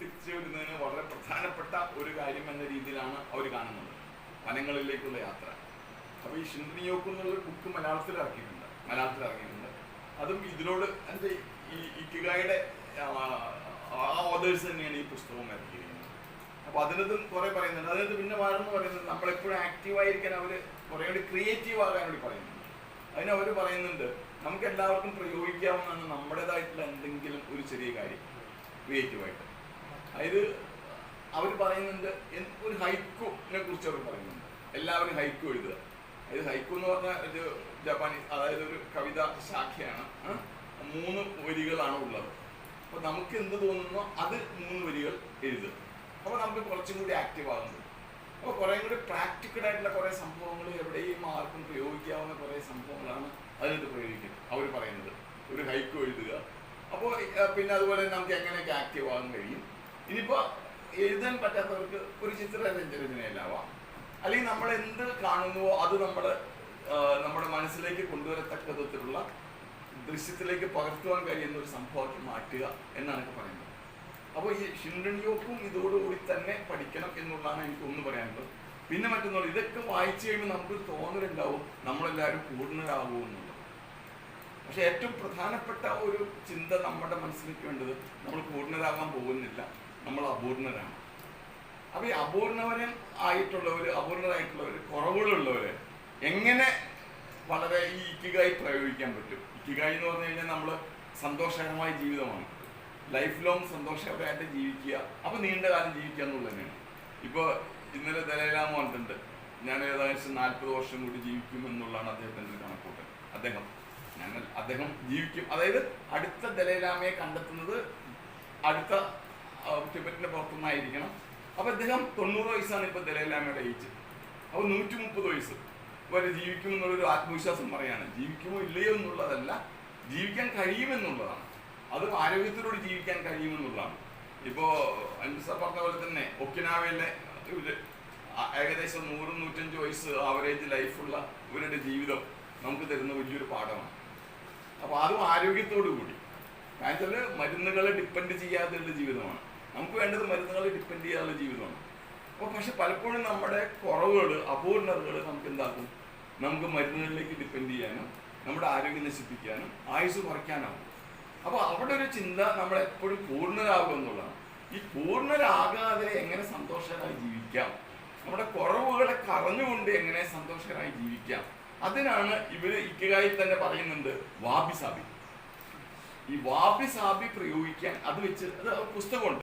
തിരിച്ചു വരുന്നതിന് വളരെ പ്രധാനപ്പെട്ട ഒരു കാര്യം എന്ന രീതിയിലാണ് അവർ കാണുന്നത്. വനങ്ങളിലേക്കുള്ള യാത്ര. അപ്പോൾ ഈ ഷിൻഡിനിയോക്ക് എന്നുള്ള ബുക്ക് മലയാളത്തിൽ ഇറക്കിയിട്ടുണ്ട്. മലയാളത്തിൽ ഇറങ്ങിയിട്ടുണ്ട് അതും ഇതിനോട് എന്റെ ഈ ഇക്കിഗായുടെ ആ ഓതേഴ്സ് തന്നെയാണ് ഈ പുസ്തകം ഇറക്കിയിരിക്കുന്നത്. അപ്പോൾ അതിനകത്തും കുറേ പറയുന്നുണ്ട്. അതിനകത്ത് പിന്നെ വേറെന്ന് പറയുന്നത് നമ്മളെപ്പോഴും ആക്റ്റീവായിരിക്കാൻ അവർ കുറേ കൂടി ക്രിയേറ്റീവ് ആകാൻ വേണ്ടി പറയുന്നുണ്ട്. അതിന് അവർ പറയുന്നുണ്ട് നമുക്ക് എല്ലാവർക്കും പ്രയോഗിക്കാവുന്ന നമ്മുടേതായിട്ടുള്ള എന്തെങ്കിലും ഒരു ചെറിയ കാര്യം ക്രിയേറ്റീവായിട്ട് അതായത് അവർ പറയുന്നുണ്ട് ഒരു ഹൈക്കുനെ കുറിച്ച് അവർ പറയുന്നുണ്ട്. എല്ലാവരും ഹൈക്കു എഴുതുക. അതായത് ഹൈക്കു എന്ന് പറഞ്ഞാൽ ഒരു ജപ്പാനീസ് അതായത് ഒരു കവിത ശാഖയാണ്. മൂന്ന് വരികളാണ് ഉള്ളത്. അപ്പൊ നമുക്ക് എന്ത് തോന്നുന്നോ അത് മൂന്ന് വരികൾ എഴുതുക. അപ്പൊ നമുക്ക് കുറച്ചും കൂടി ആക്റ്റീവ് ആകുന്നത് അപ്പോൾ കുറേ കൂടി പ്രാക്ടിക്കൽ ആയിട്ടുള്ള കുറേ സംഭവങ്ങൾ എവിടെയും ആർക്കും പ്രയോഗിക്കാവുന്ന കുറേ സംഭവങ്ങളാണ് അതിനകത്ത് പ്രയോഗിക്കുന്നത്. അവർ പറയുന്നത്. ഒരു ഹൈക്കു എഴുതുക. അപ്പോൾ പിന്നെ അതുപോലെ നമുക്ക് എങ്ങനെയൊക്കെ ആക്റ്റീവ് ആകാൻ കഴിയും? ഇനിയിപ്പോൾ എഴുതാൻ പറ്റാത്തവർക്ക് ഒരു ചിത്രരചനയിലാവാം അല്ലെങ്കിൽ നമ്മൾ എന്ത് കാണുന്നുവോ അത് നമ്മൾ നമ്മുടെ മനസ്സിലേക്ക് കൊണ്ടുവരത്തക്ക വിധത്തിലുള്ള ദൃശ്യത്തിലേക്ക് പകർത്തുവാൻ കഴിയുന്ന ഒരു സംഭവമാക്കി മാറ്റുക എന്നാണ് പറയുന്നത്. അപ്പോൾ ഈ ഷിൻഡണിയോക്കും ഇതോടുകൂടി തന്നെ പഠിക്കണം എന്നുള്ളതാണ് എനിക്ക് ഒന്ന് പറയാനുള്ളത്. പിന്നെ മറ്റൊന്നുള്ളത് ഇതൊക്കെ വായിച്ചു കഴിയുമ്പോൾ നമുക്കൊരു തോന്നലുണ്ടാവും നമ്മളെല്ലാവരും പൂർണരാകുമോ എന്നുള്ളത്. പക്ഷെ ഏറ്റവും പ്രധാനപ്പെട്ട ഒരു ചിന്ത നമ്മുടെ മനസ്സിലേക്ക് വേണ്ടത് നമ്മൾ പൂർണരാകാൻ പോകുന്നില്ല. നമ്മൾ അപൂർണരാണ്. അപ്പൊ ഈ അപൂർണവരും ആയിട്ടുള്ളവർ അപൂർണരായിട്ടുള്ളവർ കുറവുകളുള്ളവര് എങ്ങനെ വളരെ ഈ ഇക്കിഗായി പ്രയോഗിക്കാൻ പറ്റും? ഇക്കിഗായി എന്ന് പറഞ്ഞു കഴിഞ്ഞാൽ നമ്മൾ സന്തോഷകരമായ ജീവിതമാണ്. ലൈഫ് ലോങ് സന്തോഷകരമായിട്ട് ജീവിക്കുക അപ്പൊ നീണ്ട കാലം ജീവിക്കുക എന്നുള്ളത് തന്നെയാണ് ഇപ്പോൾ ഇന്നലെ ദലൈലാമ പറഞ്ഞിട്ടുണ്ട് ഞാൻ ഏകദേശം നാൽപ്പത് വർഷം കൂടി ജീവിക്കും എന്നുള്ളതാണ് അദ്ദേഹത്തിന്റെ കണക്കൂട്ടൽ. അദ്ദേഹം ഞാൻ അദ്ദേഹം ജീവിക്കും. അതായത് അടുത്ത ദലൈലാമയെ കണ്ടെത്തുന്നത് അടുത്ത ടിബറ്റിന്റെ പുറത്തുനിന്നായിരിക്കണം. അപ്പൊ അദ്ദേഹം തൊണ്ണൂറ് വയസ്സാണ് ഇപ്പൊ ദലൈലാമയുടെ ഏജ് അപ്പൊ നൂറ്റി മുപ്പത് വയസ്സ് വരെ ജീവിക്കും എന്നുള്ളൊരു ആത്മവിശ്വാസം പറയാണ്. ജീവിക്കുമോ ഇല്ലയോ എന്നുള്ളതല്ല ജീവിക്കാൻ കഴിയുമെന്നുള്ളതാണ്. അതും ആരോഗ്യത്തിലൂടെ ജീവിക്കാൻ കഴിയുമെന്നുള്ളതാണ്. ഇപ്പോ അൻസർ പറഞ്ഞ പോലെ തന്നെ ഒക്കിനാവയിലെ ഏകദേശം നൂറ് നൂറ്റഞ്ച് വയസ്സ് ആവറേജ് ലൈഫുള്ള ഇവരുടെ ജീവിതം നമുക്ക് തരുന്ന വലിയൊരു പാഠമാണ്. അപ്പോൾ അതും ആരോഗ്യത്തോടു കൂടി കാരണം മരുന്നുകളെ ഡിപ്പെൻഡ് ചെയ്യാതെയുള്ള ജീവിതമാണ്. നമുക്ക് വേണ്ടത് മരുന്നുകളെ ഡിപ്പെൻഡ് ചെയ്യാനുള്ള ജീവിതമാണ്. അപ്പോൾ പക്ഷെ പലപ്പോഴും നമ്മുടെ കുറവുകൾ അപൂർണതകൾ നമുക്ക് എന്താക്കും? നമുക്ക് മരുന്നുകളിലേക്ക് ഡിപ്പെൻഡ് ചെയ്യാനും നമ്മുടെ ആരോഗ്യം നശിപ്പിക്കാനും ആയുസ് കുറയ്ക്കാനാവും. അപ്പോൾ അവിടെ ഒരു ചിന്ത നമ്മൾ എപ്പോഴും പൂർണരാകും എന്നുള്ളതാണ്. ഈ പൂർണരാകാതെ എങ്ങനെ സന്തോഷകരമായി ജീവിക്കാം? നമ്മുടെ കുറവുകളെ കറഞ്ഞുകൊണ്ട് എങ്ങനെ സന്തോഷകരമായി ജീവിക്കാം? അതിനാണ് ഇവർ ഇക്കകായി തന്നെ പറയുന്നുണ്ട് വാബി സാബി ഈ വാബി സാബി പ്രയോഗിക്കാൻ അത് വെച്ച് അത് പുസ്തകമുണ്ട്.